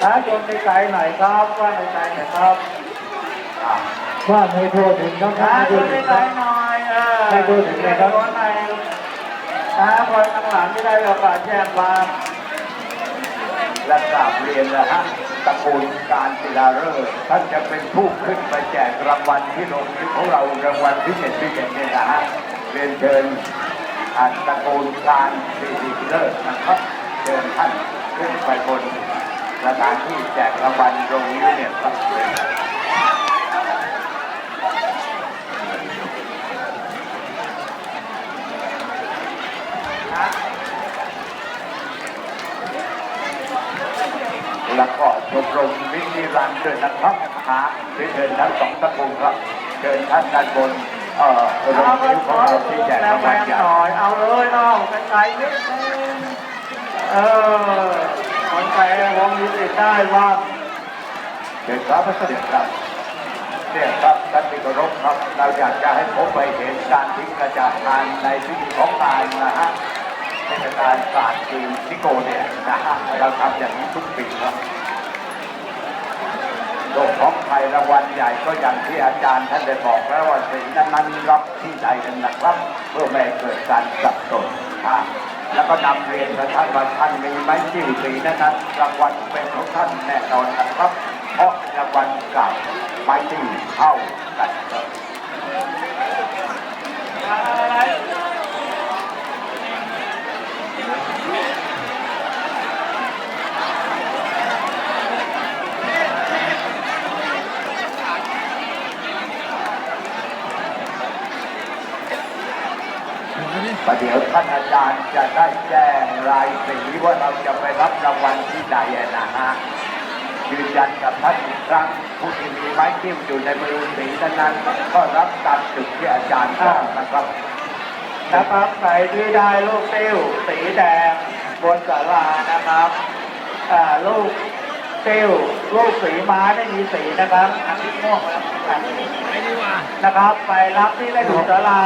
ช้าชมในใจหน่อยครับว่าในใจหน่อยครับว่าไม่ทั่วถึงต้องช้าชมในใจหน่อยเออให้พูดถึงเลยครับคนไหนนะคนข้างหลังที่ได้โอกาสแจ้งควาและกราบเรียนนะฮะตระกูลการศิลาฤกษ์ท่านจะเป็นผู้ขึ้นไปแจกรางวัลที่โรงที่ของเรารางวัลพิเศษพิเศษเนี่ยนะฮะเรียนเชิญอ่าตระกูลการศิลาฤกษ์นะครับเชิญท่าน ขึ้นไปบนสถานที่แจกรางวัลตรงนี้เนี่ยครับแล้วก็ชมรมวินิรันดร์ด้วยนะครับหาเชิญทั้งสองตะกูลครับเชิญท่านด้านบนเอ่อโรงเอาของเราที่งแจกแล้วรางแรวัลงใหญ่หน่อยเอาเลยน้องกันไกลนิดนึงเออ ไกลวงมีสิทธิ์ได้บ้าเชิญครับพระเสด็จครับเนี่ยครับท่านที่เคารพครับ เราอยากจะให้พบไปเห็นการทิ้งกระจาดงานในพิธีของงานนะฮะเทศกาลศาสตร์จีนนิโกเนี่ยนะฮะเราทำอย่างนี้ทุกปีครับโลกของไทยรางวัลใหญ่ก็อย่างที่อาจารย์ท่านได้บอกแล้วว่าสิ่งนั้นๆรับที่ใดกันนะครับ เพื่อไม่เกิดการสับสน ครับแล้วก็นำเรียนกับท่านว่าท่านมีไม้จิ้วสีนั้นรางวัลเป็นของท่านแน่นอนนะครับ เพราะรางวัลกับไม้จิ้วเท่ากัน ประเดี๋ยวท่านอาจารย์จะได้แจ้งรายสีว่าเราจะไปรับรางวัลที่ใดนะฮะยืนยันกับท่านอีกครั้งผู้ที่มีไม้จิ้มอยู่ในมือสีนั้นๆก็รับตามจุดที่อาจารย์บอกนะครับนะครับใครที่ได้ลูกติ้วสีแดงบนศาลานะครับลูกติ้วลูกสีม้าไม่มีสีนะครับอันนี้ม่วงนะครับนะครับไปรับที่ได้ถูกศาลา